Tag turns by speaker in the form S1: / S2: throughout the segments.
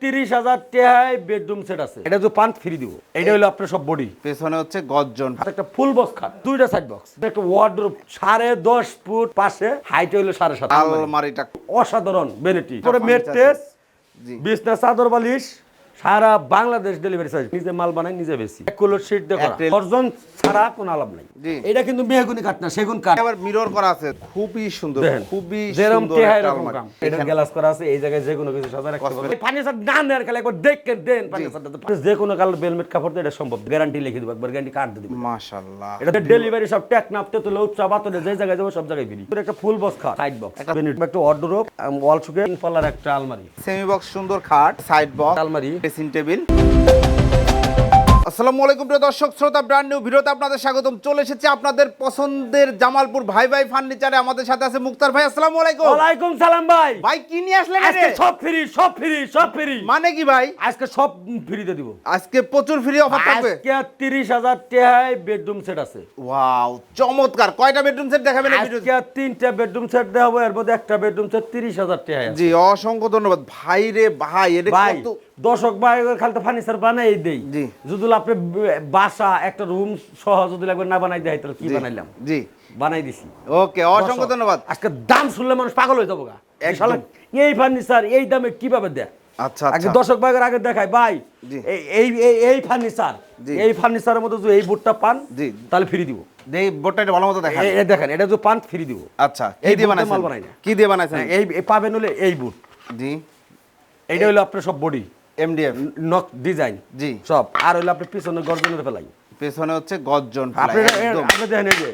S1: তিরিশ হাজার bedroom set আছে। এটা যে পান ফ্রি দিব এটা হলো আপনার সব বডি
S2: পেছনে হচ্ছে
S1: একটা ফুল বক্স খাট দুইটা সাইড বক্স একটা সাড়ে দশ ফুট পাশে হাইট হইল সাড়ে সাত।
S2: আলমারিটা।
S1: অসাধারণ বেনিটি মেট্রেস বিছনা চাদর বালিশ। সারা বাংলাদেশ ডেলিভারি চার্জ নিজে মাল বানাই নিজে বেশি এক কুলোর শীট দেখো অর্জন ছাড়া কোনো আলাপ নাই। এটা কিন্তু মেহগুনি কাঠ না সেগুন কাঠ।
S2: আবার মিরর করা আছে খুবই সুন্দর খুবই
S1: যেরকম
S2: সুন্দর একটা।
S1: কাম এটা গ্লাস করা আছে এই জায়গায় যে কোনো কিছু সাজা রাখতে পারবে ফার্নিচার না নেয়ার খেলে একবার দেখে দেন ফার্নিচারটা যে কোনো কালার বেলমেট কাপড় এটা সম্ভব। গ্যারান্টি লিখে দেবো একবার গ্যারান্টি কার্ড দিবো।
S2: মাশাআল্লাহ।
S1: এটা ডেলিভারি সব ট্যাক নাপতে তুলে উচ্চা বাতলে যে জায়গায় যাব সব জায়গায় ফ্রি। একটা ফুল বক্স খাট সাইড বক্স একটা ওয়ার্ডরোব ওয়াল শুকে পাল্লার একটা আলমারি।
S2: সেমি বক্স সুন্দর খাট সাইড বক্স
S1: আলমারি।
S2: Dressing table. আসসালামু আলাইকুম প্রিয় দর্শক শ্রোতা ব্র্যান্ড নিউ ভিডিওতে আপনাদের স্বাগতম। চলে এসেছে আপনাদের পছন্দের জামালপুর ভাই ভাই ফার্নিচারে আমাদের সাথে আছে মুক্তার ভাই আসসালামু আলাইকুম।
S1: ওয়ালাইকুম সালাম ভাই।
S2: ভাই কি নিয়ে আসলেন
S1: আজকে সব ফ্রি সব ফ্রি সব ফ্রি
S2: মানে কি ভাই?
S1: আজকে সব ফ্রিতে দিব।
S2: আজকে প্রচুর ফ্রি অফার থাকবে।
S1: আজকে তিরিশ হাজার টাকায় বেডরুম সেট আছে।
S2: ওয়াও চমৎকার। কয়টা বেডরুম সেট দেখাবেন এই ভিডিওতে?
S1: আজকে তিনটা বেডরুম সেট হবে এর মধ্যে একটা বেডরুম সেট তিরিশ হাজার টাকায় আছে।
S2: জি অসংখ্য ধন্যবাদ। ভাই রে ভাই এটা কত
S1: দর্শক ভাই খালি তো ফার্নিচার বানাই দেই।
S2: জি।
S1: যদি আপনি বাসা একটা রুম সহ যদি লাগবে না বানাই দেয় তাহলে কি বানাইলাম?
S2: জি।
S1: বানাই দিছি।
S2: ওকে অসংখ্য ধন্যবাদ।
S1: আজকে দাম শুনলে মানুষ পাগল হয়ে যাব গা এই এই ফার্নিচার এই দামে কীভাবে দেয়?
S2: আচ্ছা
S1: আগে
S2: আচ্ছা
S1: দর্শক ভাইয়ের আগে দেখায় ভাই। এই এই এই- এই ফার্নিচার। এই ফার্নিচারের মধ্যে যদি এই বুটটা পান
S2: জি।
S1: তাহলে ফ্রি দিব।
S2: দেই বোর্ডটা একটু ভালো মতো দেখান।
S1: এই- এই দেখেন এটা যদি পান ফ্রি দিব।
S2: আচ্ছা
S1: এই
S2: দিয়ে বানাইছেন?
S1: মাল বানাই না।
S2: কি দিয়ে বানাইছেন?
S1: এই এই পাবেন হলে এই বুট
S2: জি।
S1: এইটা হলো আপনার সব বডি
S2: এমডিএফ
S1: নক ডিজাইন
S2: জি।
S1: সব। আর হলো আপনার পিছনে গর্জনের ফেলাই।
S2: পেছনে হচ্ছে গর্জন
S1: আপনি
S2: একদম।
S1: আপনি দেখেন এই যে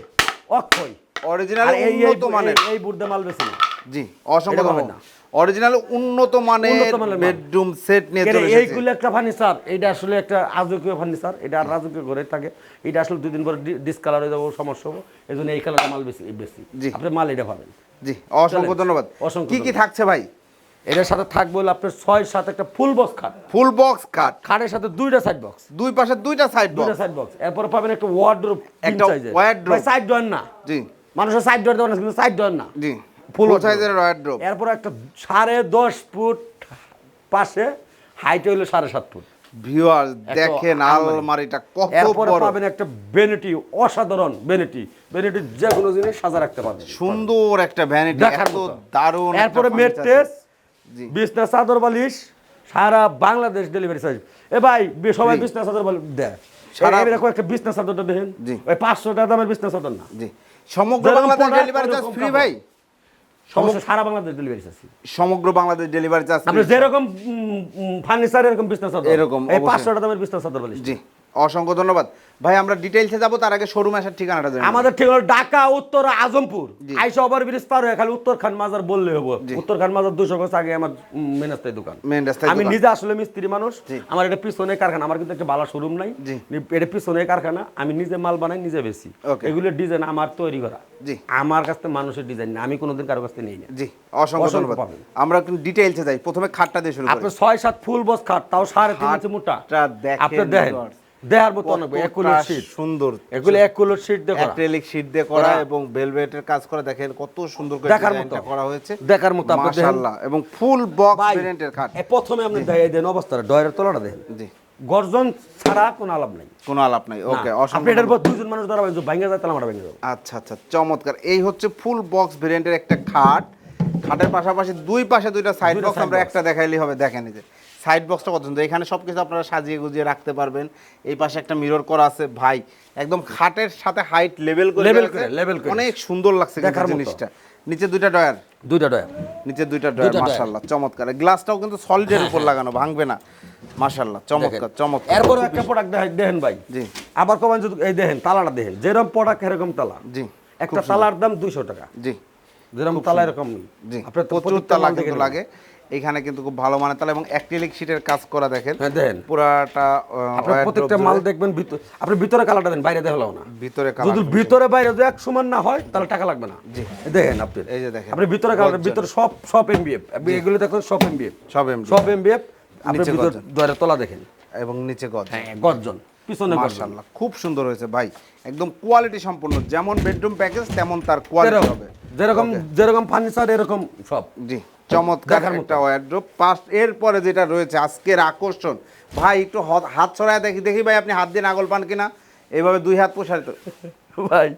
S1: অক্ষয়।
S2: অরিজিনাল
S1: এই এই
S2: উন্নত মানের।
S1: এই বুট দিয়ে মাল বেছে
S2: জি অসংখ্য
S1: পাবেন না।
S2: অরিজিনাল উন্নত মানের। বেডরুম সেট নিয়ে চলে এসেছে।
S1: এইগুলো একটা ফার্নিচার এটা আসলে একটা রাজকীয় ফার্নিচার এটা আর রাজকীয় ঘরে থাকে। এটা আসলে দুদিন পরে ডিসকালার হয়ে যাব সমস্যা হব। এই জন্য এই কালারটা মাল বেশি বেশি
S2: জি।
S1: আপনি মাল এটা পাবেন।
S2: জি অসংখ্য ধন্যবাদ।
S1: অসংখ্য
S2: কি কি থাকছে ভাই?
S1: এটার সাথে থাকবে হলো আপনার ছয় সাত একটা ফুল বক্স খাট।
S2: ফুল বক্স কাট
S1: খাটের সাথে দুইটা সাইড বক্স
S2: দুই পাশে দুইটা সাইড
S1: দুইটা সাইড বক্স এরপরে পাবেন একটা ওয়ার্ডরোব
S2: একটা wardrobe।
S1: সাইড ডোর না।
S2: জি।
S1: মানুষের সাইড ডোর দেওয়া না কিন্তু সাইড ডোর না।
S2: জি। ফুল সাইজের ওয়ার্ড্রোব
S1: এরপর একটা সাড়ে দশ ফুট পাশে হাইট হইল সাড়ে সাত ফুট।
S2: ভিউয়ার্স
S1: একটা
S2: দেখেন আলমারিটা কত
S1: এরপরে
S2: বড়।
S1: পাবেন একটা বেনিটি অসাধারণ বেনিটি বেনিটি যে কোনো জিনিস সাজা রাখতে পারবেন।
S2: সুন্দর একটা ভ্যানিটি এত। দারুণ
S1: এরপরে মেট্রেস। বিছনা চাদর বালিশ সারা বাংলাদেশ ডেলিভারি চার্জ এ ভাই সবাই। বিছনা চাদর বালিশ দেয়।
S2: সারা-
S1: সারা এরকম একটা বিছনা চাদরটা দেখেন।
S2: জি।
S1: ওই পাঁচশো টাকা দামের বিছনা চাদর না।
S2: জি। সমগ্র বাংলাদেশ ডেলিভারি চার্জ ফ্রি ভাই?
S1: সারা বাংলাদেশ ডেলিভারি চার্জ
S2: সমগ্র বাংলাদেশ ডেলিভারি চার্জ
S1: আপনি যেরকম ফার্নিচার এরকম বিছনা চাদর।
S2: এরকম,
S1: এই। পাঁচশো টাকা দামের বিছনা চাদর বালিশ।
S2: জি। অসংখ্য ধন্যবাদ। ভাই আমরা ডিটেইলসে যাব তার আগে শোরুম আসার ঠিকানাটা জানি
S1: আমাদের ঠিক হলো ঢাকা উত্তর আজমপুর। আইসা ওভার ব্রিজ পার হয়ে খালি উত্তর খান মাজার বললে হব। উত্তর খান মাজার দুশো গজ আগে আমার মেনাস্তাই দোকান।
S2: মেন রাস্তায়
S1: আমি নিজে আসলে মিস্ত্রি মানুষ। আমার এটা পিছনে কারখানা আমার কিন্তু একটা ভালো শোরুম নাই। এটা পিছনে কারখানা আমি নিজে মাল বানাই নিজে বেশি এগুলো ডিজাইন আমার তৈরি করা। আমার কাছ থেকে মানুষের ডিজাইন না আমি কোনোদিন কারও কাছ থেকে নেই না।
S2: জি অসংখ্য ধন্যবাদ। আমরা একটু ডিটেইলসে যাই। প্রথমে খাটটা দিয়ে শুরু করি।
S1: আপনার ছয় সাত ফুল বস খাট তাও সাড়ে তিন ইঞ্চি মোটা। আপনি দেখেন। দেহার মতো অনেক শীট
S2: সুন্দর।
S1: এগুলো শীট দেখো
S2: অ্যাক্রিলিক শীট দিয়ে করা
S1: করা।
S2: এবং ভেলভেটের কাজ করা। দেখেন কত সুন্দর করে
S1: দেখার মতো।
S2: করা হয়েছে।
S1: দেখার মতো আপনি
S2: মাশাআল্লাহ। এবং ফুল বক্স ভেরিয়েন্টের খাট।
S1: প্রথমে আপনি দেখাই দেন অবস্থাটা। ডয়ের তলাটা দেখেন।
S2: জি।
S1: গর্জন ছাড়া কোনো আলাপ নাই।
S2: কোনো আলাপ নাই। ওকে
S1: আপনি এটার পর দুজন মানুষ যায় তাহলে আমরা ভেঙে যাব
S2: আচ্ছা আচ্ছা চমৎকার। এই হচ্ছে ফুল বক্স ভেরিয়েন্টের একটা খাট। খাটের পাশাপাশি দুই পাশে দুইটা সাইড বক্স আমরা একটা দেখাইলেই হবে। দেখেন এই যে। সাইড বক্সটা কত সুন্দর। এখানে সব কিছু আপনারা সাজিয়ে গুজিয়ে রাখতে পারবেন। এই পাশে একটা মিরর করা আছে ভাই। একদম খাটের সাথে হাইট লেভেল করে রাখছে।
S1: করে, level করে।
S2: অনেক সুন্দর লাগছে
S1: দেখার
S2: জিনিসটা। নিচে দুইটা ডয়ার
S1: দুইটা ডয়ার
S2: নিচে দুইটা ডয়ার মাশাআল্লাহ চমৎকার। গ্লাসটাও কিন্তু সলিডের উপর লাগানো ভাঙবে না। মাশাআল্লাহ চমৎকার চমৎকার।
S1: এরপর একটা প্রোডাক্ট দেখেন ভাই।
S2: জি।
S1: আবার কমান যদি এই দেখেন তালাটা দেখেন। যেরকম প্রোডাক্ট এরকম তালা।
S2: জি
S1: একটা তালার দাম দুইশো টাকা।
S2: জি
S1: যেরকম তালা এরকম
S2: জি
S1: আপনার
S2: প্রচুর তালা লাগে। এখানে কিন্তু খুব ভালো মানের তালা এবং অ্যাক্রিলিক শীটের কাজ করা দেখেন।
S1: হ্যাঁ দেখেন
S2: পুরাটা
S1: প্রত্যেকটা মাল দেখবেন ভিতর আপনি ভিতরে কালারটা দেন বাইরে দেখাল না।
S2: ভিতরে
S1: যদি ভিতরে বাইরে যদি এক সমান না হয় তাহলে টাকা লাগবে না। জি। দেখেন আপনি।
S2: এই যে দেখেন।
S1: আপনি ভিতরে কালার ভিতরে সব সব এমবিএফ এগুলো দেখুন সব এমবিএফ
S2: সব এমডি
S1: সব এমবিএফ আপনি ভিতর। দরে তলা দেখেন।
S2: এবং নিচে গজ
S1: হ্যাঁ গর্জন। পিছনে
S2: মাশাআল্লাহ খুব সুন্দর হয়েছে ভাই। একদম কোয়ালিটি সম্পূর্ণ। যেমন বেডরুম প্যাকেজ তেমন তার কোয়ালিটি হবে।
S1: যেরকম যেরকম ফার্নিচার এরকম সব।
S2: জি। চমৎকার একটা ওয়ার্ড্রোপ এরপরে যেটা রয়েছে আজকের আকর্ষণ। ভাই একটু হাত ছড়ায় দেখি দেখি ভাই আপনি হাত দিয়ে নাগল পান কিনা? এইভাবে দুই হাত প্রসারিত
S1: ভাই।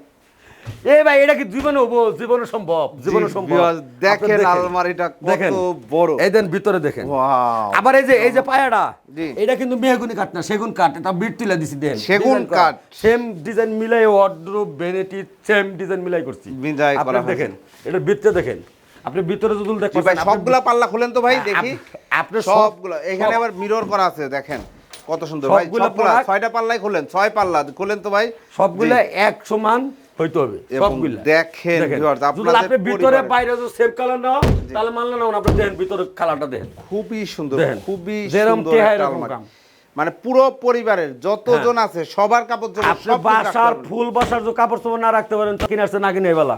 S1: এ ভাই এটা কি জীবনে হব জীবনে সম্ভব? জীবনে সম্ভব।
S2: দেখেন আলমারিটা কত বড়।
S1: এই দেন ভিতরে দেখেন। আবার এই যে এই যে পায়াটা এটা কিন্তু মেহগুনি কাঠ না সেগুন কাঠ। এটা বিট তুলে দিছি
S2: সেগুন কাঠ।
S1: সেম ডিজাইন মিলাই ওয়ার্ড্রোব ভ্যানিটি সেম ডিজাইন মিলাই করছি।
S2: মিলাই
S1: আপনি
S2: করা
S1: দেখেন এটা ভিতরে দেখেন। আপনি ভিতরে যদি
S2: জি
S1: দেখেন
S2: ভাই সবগুলা পাল্লা খুলেন তো ভাই দেখি।
S1: আপনি সব-
S2: সবগুলো। এখানে আবার মিরর করা আছে দেখেন। কত সুন্দর ভাই।
S1: সবগুলা
S2: ছয়টা পাল্লাই খুলেন ছয় পাল্লা খুলেন তো ভাই।
S1: সবগুলা এক সমান হইতে হবে সবগুলা।
S2: দেখেন
S1: যদি
S2: আপনাদের
S1: আপনি ভিতরে বাইরে যদি সেম কালার নাও তাহলে মানলে না আপনি দেখেন ভিতরে কালারটা দেখেন।
S2: খুবই সুন্দর খুবই সুন্দর।
S1: কাম।
S2: মানে পুরো পরিবারের যতজন আছে সবার কাপড় চোপড়
S1: আপনি
S2: সব
S1: বাসার ফুল বাসার যে কাপড় চোপড় না রাখতে পারেন কিনে আসছে না কিনে বেলা।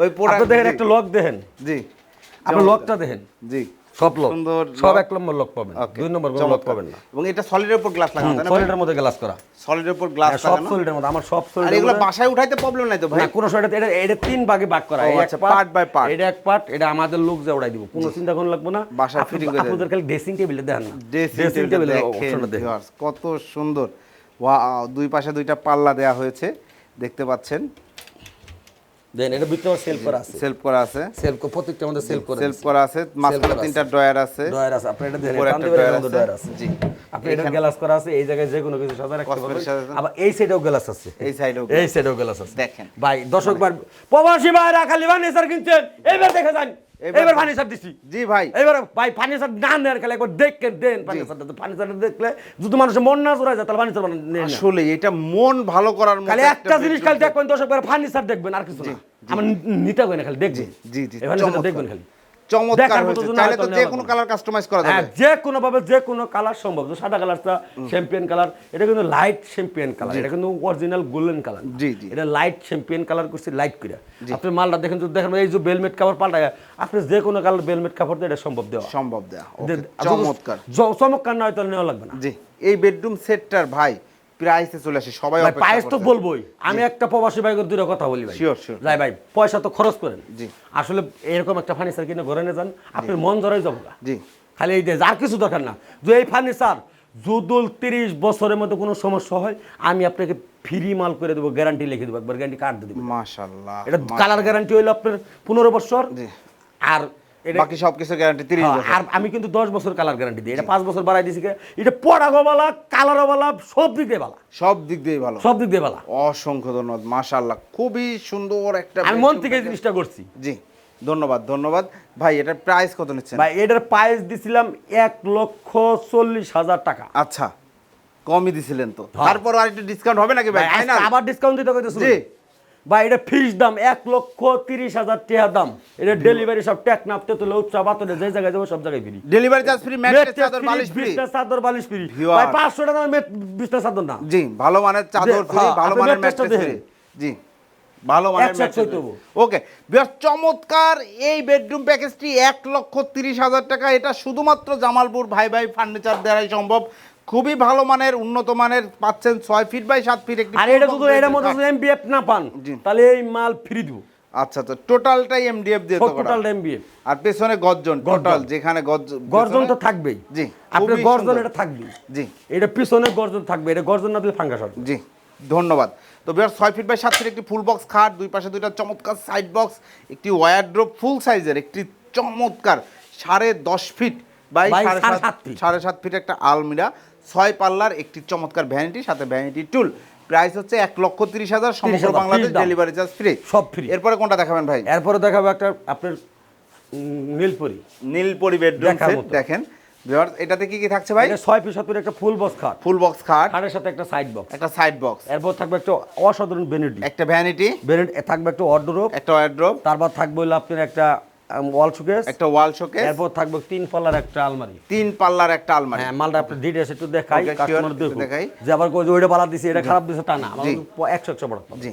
S2: ওই
S1: আপনি
S2: প্রোডাক্ট
S1: দেখেন একটা লক দেখেন।
S2: জি।
S1: আপনি লকটা দেখেন।
S2: জি।
S1: সব লক।
S2: সুন্দর
S1: সব এক নম্বর লক পাবেন। দুই নম্বর কোনো লক পাবেন না।
S2: এবং এটা সলিডের উপর গ্লাস লাগানো তাই না
S1: সলিডের মধ্যে গ্লাস করা।
S2: সলিডের উপর গ্লাস
S1: হ্যাঁ, সব সলিডের মধ্যে। আমার সব
S2: আর এগুলো বাসায় উঠাইতে প্রবলেম নাই তো ভাই?
S1: না কোনো সলিড এটা এটা তিন ভাগে ভাগ করা।
S2: আচ্ছা, part by part।
S1: এটা এক পার্ট এটা আমাদের লোক যে উড়াই দিব। কোনো চিন্তা করুন লাগবে না।
S2: বাসায় fitting করে
S1: আপনাদের খালি ড্রেসিং টেবিলে দেখেন না।
S2: ড্রেসিং
S1: ড্রেসিং
S2: টেবিল
S1: অপশনটা দেখেন
S2: কত সুন্দর। ওয়াও দুই পাশে দুইটা পাল্লা দেয়া হয়েছে। দেখতে পাচ্ছেন।
S1: দেন এটা ভিতরে সেলফ করা আছে।
S2: সেলফ করা আছে।
S1: সেলফ প্রত্যেকটা আমাদের সেলফ করা
S2: সেলফ করা আছে। মাঝখানে তিনটা ড্রয়ার আছে।
S1: ডয়ার আছে। আপনি এটা দেখেন
S2: একটা আছে।
S1: ডয়ার আছে।
S2: জি।
S1: আপনি এটা গ্লাস করা আছে এই জায়গায় যে কোনো কিছু সাজা রাখতে পারবেন। আবার এই সাইডেও গ্লাস আছে।
S2: এই সাইডেও
S1: এই সাইডেও গ্লাস আছে।
S2: দেখেন।
S1: ভাই দর্শক বার প্রবাসী ভাইরা খালি ফার্নিচার কিনছেন। এইবার দেখে যান।
S2: এবার-
S1: এবার সার দিছি।
S2: জি ভাই।
S1: এবার ভাই ফার্নিচার না নেওয়ার খেলে একবার দেখেন দেন ফার্নিচারটা সার দেখলে যদি মানুষের মন না জোড়ায় যায় তাহলে ফার্নিচার নেন
S2: আসলে এটা মন ভালো করার
S1: খালি একটা জিনিস খালি দেখবেন দর্শক ভাইরা ফার্নিচার দেখবেন আর কিছু না। আমার নিতে হবে না খালি দেখবেন।
S2: জি জি
S1: দেখবেন খালি।
S2: চমৎকার হয়েছে। চাইলে তো যে কোনো কালার কাস্টমাইজ করা
S1: হ্যাঁ
S2: যাবে
S1: যে কোনো ভাবে যে কোনো কালার সম্ভব। তো সাদা কালারটা চ্যাম্পিয়ন কালার এটা কিন্তু লাইট কালার এটা কিন্তু অরিজিনাল গোল্ডেন কালার
S2: জি, জি।
S1: এটা লাইট চ্যাম্পিয়ন কালার করছে লাইট করে আপনি মালটা দেখেন দেখেন এই যে বেলমেট কাপড় পাল্টায় আপনি যে কোনো কালার বেলমেট কাপড় দিয়ে এটা সম্ভব দেওয়া।
S2: সম্ভব দেয়া ওকে,
S1: দে-
S2: চমৎকার।
S1: চমৎকার নয় তাহলে নেওয়া লাগবে না।
S2: জি এই বেডরুম সেটটার ভাই প্রাইসে চলে আসে সবাই
S1: ভাই পায়েস তো বলবোই। আমি একটা প্রবাসী ভাইকে দুটো কথা বলি ভাই।
S2: Sure, sure.
S1: যাই ভাই পয়সা তো খরচ করেন।
S2: জি।
S1: আসলে এরকম একটা ফার্নিচার কিনে ঘরে নিয়ে যান আপনি মন ধরাই যাব না।
S2: জি।
S1: খালি এই আর কিছু দরকার না। যে এই ফার্নিচার যদুল তিরিশ বছরের মধ্যে কোনো সমস্যা হয় আমি আপনাকে ফ্রি মাল করে দেবো গ্যারান্টি লিখে দেবো একবার গ্যারান্টি কার্ড দিয়ে দেবো
S2: মাশাআল্লাহ
S1: এটা কালার গ্যারান্টি হইল আপনার পনেরো বছর। আর
S2: বাকি গ্যারান্টি 30 বছর।
S1: আর আমি কিন্তু দশ বছর কালার গ্যারান্টি দিই। এটা বছর বাড়াই দিছি। এটা পড়াগোবালা কালারওয়ালা সব দিক দিয়ে বালা।
S2: সব দিক দিয়ে ভালো।
S1: সব দিক দিয়ে বালা।
S2: অসংখ্য ধন্যবাদ মাশাআল্লাহ। খুবই সুন্দর একটা
S1: আমি মন থেকে এই জিনিসটা করছি।
S2: জি ধন্যবাদ ধন্যবাদ। ভাই এটার প্রাইস কত নিচ্ছেন?
S1: ভাই এটার প্রাইস দিছিলাম এক লক্ষ চল্লিশ হাজার টাকা।
S2: আচ্ছা কমই দিছিলেন তো।
S1: হ্যাঁ।
S2: তারপর আর একটু ডিসকাউন্ট হবে নাকি ভাই?
S1: আবার ডিসকাউন্ট দিতে
S2: জি।
S1: ভাই এটা ফিক্স দাম এক লক্ষ তিরিশ হাজার টাকা দাম। এটা ডেলিভারি সব ট্যাক নাপতে তুলে উৎসব যে জায়গায় যাব সব জায়গায় free
S2: delivery charge free mattress চাদর বালিশ ফ্রি
S1: চাদর বালিশ ফ্রি ভাই পাঁচশো টাকা দামের বিছনা চাদর না।
S2: জি ভালো মানের চাদর ফ্রি
S1: হ্যাঁ,
S2: ভালো মানের ম্যাট্রেস ফ্রি জি ভালো মানের
S1: একশো একশো
S2: ম্যাট্রেস ওকে বেশ চমৎকার এই বেডরুম প্যাকেজটি এক লক্ষ তিরিশ হাজার টাকা। এটা শুধুমাত্র জামালপুর ভাই ভাই ফার্নিচার দ্বারাই সম্ভব। খুবই ভালো মানের উন্নত মানের পাচ্ছেন ছয় ফিট বাই সাত ফিট একটি
S1: আর এটা যদি
S2: box
S1: এটার এমবিএফ না পান তাহলে এই মাল ফ্রি দিব।
S2: আচ্ছা আচ্ছা টোটালটাই এমডিএফ দিয়ে তো।
S1: টোটাল এমবিএফ
S2: আর পেছনে গর্জন টোটাল যেখানে গর্জ
S1: গর্জন তো থাকবেই।
S2: জি,
S1: আপনার গর্জন এটা থাকবেই।
S2: জি।
S1: এটা পিছনে গর্জন থাকবে এটা গর্জন না দিলে ফাঙ্গাস হবে।
S2: জি ধন্যবাদ। তো বিয়ার ছয় ফিট বাই সাত ফিট একটি ফুল বক্স খাট দুই পাশে দুইটা চমৎকার সাইড বক্স একটি ওয়ারড্রোপ ফুল সাইজের একটি চমৎকার সাড়ে দশ ফিট বাই। সাড়ে সাত ফিট একটা আলমিরা। ছয় পাল্লার একটি চমৎকার ভ্যানিটি সাথে ভ্যানিটি টুল প্রাইস হচ্ছে এক লক্ষ তিরিশ হাজার সমগ্র বাংলাদেশ ডেলিভারি চার্জ ফ্রি
S1: সব ফ্রি
S2: এরপরে কোনটা দেখাবেন ভাই?
S1: এরপরে দেখাবো একটা আপনার নীলপরি।
S2: নীলপরি বেডরুম দেখেন। এটাতে কি কি থাকছে ভাই?
S1: ছয় পিস সত্তর একটা ফুল বক্স খাট
S2: ফুল বক্স খাট
S1: খাটের সাথে একটা সাইড বক্স
S2: একটা সাইড বক্স
S1: এরপর থাকবে একটা অসাধারণ বেনেডি
S2: একটা ভ্যানিটি
S1: বেনেড থাকবে একটা অর্ডারও
S2: একটা ওয়ারড্রোপ
S1: তারপর থাকবে হলো আপনার একটা ওয়াল শোকেস
S2: একটা ওয়াল শোকেস
S1: এরপর থাকবে তিন পাল্লার একটা আলমারি।
S2: তিন পাল্লার একটা আলমারি।
S1: হ্যাঁ মালটা আপনি ডিটেলস একটু দেখাই কাস্টমার
S2: দেখাই।
S1: যে আবার কই ওইটা বালা দিছে এটা খারাপ দিছে তা না। আমার
S2: জি।
S1: একশো একশো বড়।
S2: জি।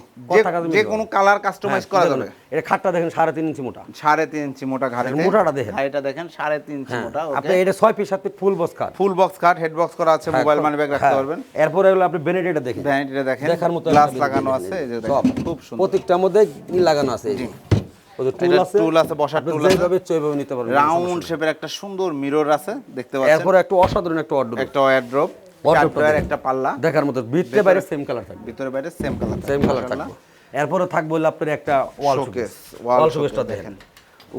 S2: যে- কোনো কালার কাস্টমাইজ
S1: হ্যাঁ,
S2: করা
S1: দেখুন,
S2: যাবে।
S1: এটা খাটটা দেখেন সাড়ে তিন ইঞ্চি মোটা।
S2: সাড়ে তিন ইঞ্চি মোটা ঘাড়ে
S1: মোটাটা দেখেন।
S2: এটা দেখেন সাড়ে তিন ইঞ্চি
S1: হ্যাঁ
S2: মোটা
S1: আপনি এটা ছয় পিস সাত পিস ফুল বক্স খাট
S2: ফুল বক্স কাট হেড বক্স করা আছে মোবাইল মানি ব্যাগ রাখতে
S1: হ্যাঁ।
S2: পারবেন।
S1: এরপরে হলো আপনি বেনেডিটা দেখেন।
S2: ভ্যানিটিটা দেখেন
S1: দেখার মতো
S2: গ্লাস লাগানো আছে এই যে দেখেন। খুব সুন্দর।
S1: প্রত্যেকটার মধ্যে লাগানো আছে এই টুল
S2: এটা
S1: আছে।
S2: বসার
S1: আপনি
S2: টুল আছে।
S1: যেভাবে ইচ্ছে নিতে পারবেন
S2: রাউন্ড শেপের একটা সুন্দর মিরর আছে দেখতে পাচ্ছেন?
S1: এরপরে একটা অসাধারণ একটা অর্ডার
S2: একটা ওয়ারড্রপ
S1: Wardrobe
S2: একটা পাল্লা।
S1: দেখার মতো ভিতরে বাইরে সেম কালার থাকবে।
S2: ভিতরে বাইরে সেম কালার
S1: সেম কালার থাকবে। এরপরে থাকবে হলো আপনার একটা ওয়াল
S2: শোকেস
S1: ওয়াল শোকেসটা দেখেন।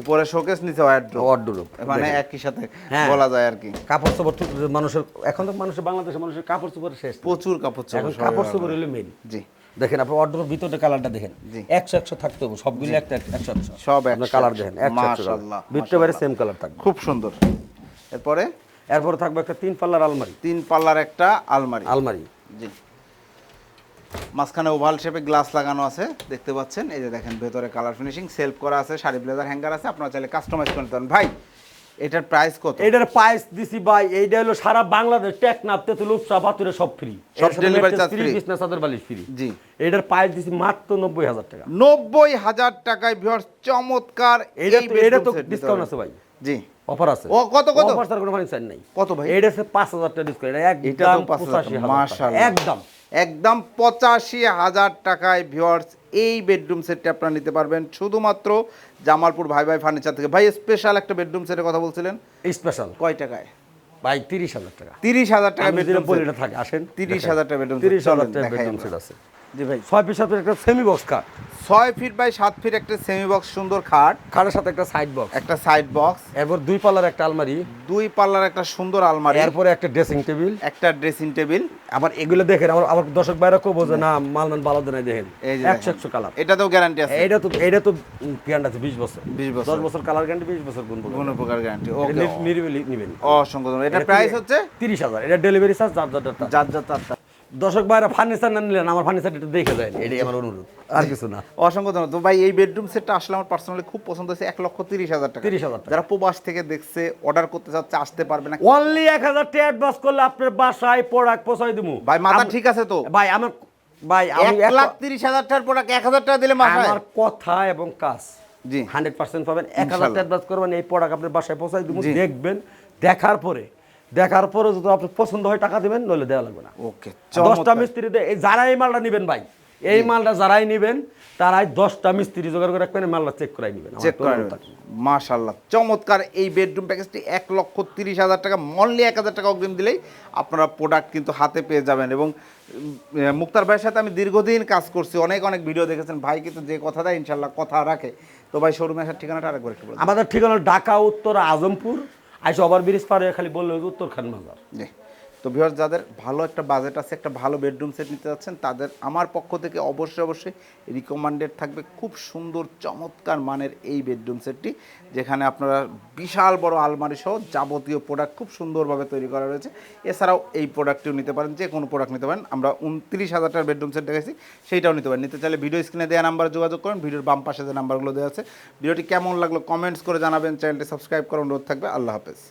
S2: উপরে শোকেস নিচে ওয়ারড্রপ মানে একই সাথে
S1: হ্যাঁ।
S2: বলা যায় আর কি।
S1: কাপড় চোপড় মানুষের এখন তো মানুষের বাংলাদেশের মানুষের কাপড় চোপড় শেষ
S2: প্রচুর কাপড়
S1: এখন
S2: চোপড়
S1: কাপড় চোপড় হলো মেন
S2: জি।
S1: দেখেন আপনি অর্ডার ভিতরে কালারটা দেখেন। একশো একশো থাকতে হবে সবগুলো একটা একশো একশো।
S2: সব
S1: আপনার কালার দেখেন ভিতরে বাইরে সেম কালার থাকবে।
S2: খুব সুন্দর। এরপরে?
S1: এরপরে থাকবে একটা তিন পাল্লার আলমারি।
S2: তিন পাল্লার একটা আলমারি।
S1: আলমারি।
S2: জি। মাঝখানে ওভাল শেপে গ্লাস লাগানো আছে দেখতে পাচ্ছেন? এই যে দেখেন ভেতরে কালার ফিনিশিং সেলফ করা আছে শাড়ি ব্লেজার হ্যাঙ্গার আছে। আপনারা চাইলে কাস্টমাইজ করে পারেন। ভাই এটার প্রাইস কত?
S1: এইটার প্রাইস দিছি ভাই এইটা হলো সারা বাংলাদেশ টেকনাফ তেতুল উপসা বাতুরে সব ফ্রি
S2: সব delivery charge
S1: ফ্রি? বিজনেস চাদর বালিশ ফ্রি
S2: জি।
S1: এইটার প্রাইস দিছি মাত্র নব্বই হাজার টাকা।
S2: নব্বই হাজার টাকায় ভিউয়ার্স চমৎকার এই
S1: তো এটা তো ডিসকাউন্ট আছে ভাই।
S2: জি।
S1: অফার আছে।
S2: ও, কত, কত?
S1: অফার ছাড়া কোনো ফার্নিচার নাই।
S2: কত ভাই?
S1: হচ্ছে পাঁচ হাজার টাকা ডিসকাউন্ট এটা
S2: এটা
S1: একদম
S2: তো পাঁচ
S1: পঁচাশি
S2: হাজার
S1: হাজার টাকা।
S2: মাশাআল্লাহ।
S1: একদম।
S2: একদম পঁচাশি হাজার টাকায় ভিওয়ার্স এই বেডরুম সেটটি আপনারা নিতে পারবেন। শুধুমাত্র জামালপুর ভাই ভাই ফার্নিচার থেকে। ভাই স্পেশাল একটা বেডরুম সেটের কথা বলছিলেন?
S1: স্পেশাল
S2: কয় টাকায়?
S1: ভাই তিরিশ হাজার টাকা।
S2: তিরিশ হাজার টাকা বেডরুম
S1: থাকে আসেন
S2: 30,000 টাকা বেডরুম
S1: তিরিশ হাজার টাকা বেডরুম সেট আছে।
S2: জি ভাই
S1: ছয় পিস সাথে একটা সেমি বক্স কাঠ
S2: ছয় ফিট বাই সাত ফিট একটা সেমি বক্স সুন্দর খাট
S1: খাটের সাথে একটা সাইড বক্স
S2: একটা সাইড বক্স
S1: এরপর দুই পাল্লার একটা আলমারি।
S2: দুই পাল্লার একটা সুন্দর আলমারি।
S1: এরপরে একটা ড্রেসিং টেবিল
S2: একটা ড্রেসিং টেবিল
S1: আবার এগুলো দেখেন আমার আবার দর্শক বাইরে কবো যে না মালমান ভালো দেয় দেখেন একশো। একশো কালার
S2: এটাতেও গ্যারান্টি আছে।
S1: এইটা তো এইটা তো গ্যারান্টি আছে বিশ বছর।
S2: 20 বছর।
S1: দশ বছর কালার গ্যারান্টি বিশ বছর গুণ
S2: কোনো প্রকার গ্যারান্টি
S1: নিরিবিলি নিবেন
S2: অসংখ্য এটা প্রাইস হচ্ছে?
S1: তিরিশ হাজার। এটা ডেলিভারি চার্জ যার যার যার।
S2: যার।
S1: দর্শক বাইরে ফার্নিচার না নিলেন আমার ফার্নিচার একটু দেখে যায়। এটাই আমার অনুরোধ। আর কিছু না।
S2: অসংখ্য ধন্যবাদ। তো ভাই এই বেডরুম সেটটা আসলে আমার পার্সোনালি খুব পছন্দ হয়েছে এক লক্ষ তিরিশ হাজার টাকা।
S1: 30,000 টাকা।
S2: যারা প্রবাস থেকে দেখছে অর্ডার করতে চাচ্ছে আসতে পারবে না।
S1: অনলি এক হাজার টাকা অ্যাডভান্স করলে আপনার বাসায় প্রোডাক্ট পৌঁছাই দিব
S2: ভাই মাথা ঠিক আছে তো?
S1: ভাই আমার ভাই আমি
S2: এক লাখ তিরিশ হাজার টাকার প্রোডাক্ট এক হাজার টাকা দিলে মাথায়।
S1: আমার কথা এবং কাজ।
S2: জি।
S1: হান্ড্রেড পার্সেন্ট পাবেন। এক হাজার। টাকা অ্যাডভান্স করবেন এই প্রোডাক্ট আপনার বাসায় পৌঁছাই দিব। দেখবেন দেখার পরে। দেখার পরে যদি আপনার পছন্দ হয় টাকা দিবেন নইলে দেওয়া লাগবে না।
S2: ওকে
S1: দশটা মিস্ত্রি যারা এই মালটা নেবেন ভাই এই মালটা যারাই নেবেন তারাই দশটা মিস্ত্রি জোগাড় করে রাখবেন মালটা চেক করাই নেবেন।
S2: চেক
S1: তো
S2: করে
S1: অনুরোধ
S2: মাশাল্লাহ চমৎকার। এই বেডরুম প্যাকেজটি এক লক্ষ তিরিশ হাজার টাকা মনলি এক হাজার টাকা অগ্রিম দিলেই আপনারা প্রোডাক্ট কিন্তু হাতে পেয়ে যাবেন। এবং মুক্তার ভাইয়ের সাথে আমি দীর্ঘদিন কাজ করছি অনেক অনেক ভিডিও দেখেছেন। ভাই কিন্তু যে কথা দেয় ইনশাল্লাহ কথা রাখে। তো ভাই শোরুমে আসার ঠিকানাটা আরেকবার একটু
S1: আমাদের ঠিকানা ঢাকা উত্তর আজমপুর। আইসা ওভার ব্রিজ পার খালি বলল উত্তর খান বাজার।
S2: তো ভিউয়ার্স যাদের ভালো একটা বাজেট আছে, একটা ভালো বেডরুম সেট নিতে যাচ্ছেন, তাদের আমার পক্ষ থেকে অবশ্যই অবশ্যই রিকমান্ডেড থাকবে খুব সুন্দর, চমৎকার মানের এই বেডরুম সেটটি যেখানে আপনারা বিশাল বড় আলমারি সহ যাবতীয় প্রোডাক্ট খুব সুন্দরভাবে তৈরি করা রয়েছে। এছাড়াও এই প্রোডাক্টটিও নিতে পারেন, যে কোনো প্রোডাক্ট নিতে পারেন। আমরা উনত্রিশ হাজার টাকার বেডরুম সেট দেখেছি সেইটাও নিতে পারেন। নিতে চাইলে ভিডিও স্ক্রিনে দেওয়া নাম্বারে যোগাযোগ করেন ভিডিওর বাম পাশে যে নাম্বারগুলো দেওয়া আছে। ভিডিওটি কেমন লাগল কমেন্টস করে জানাবেন চ্যানেলটি সাবস্ক্রাইব করার অনুরোধ থাকবে। আল্লাহ হাফেজ।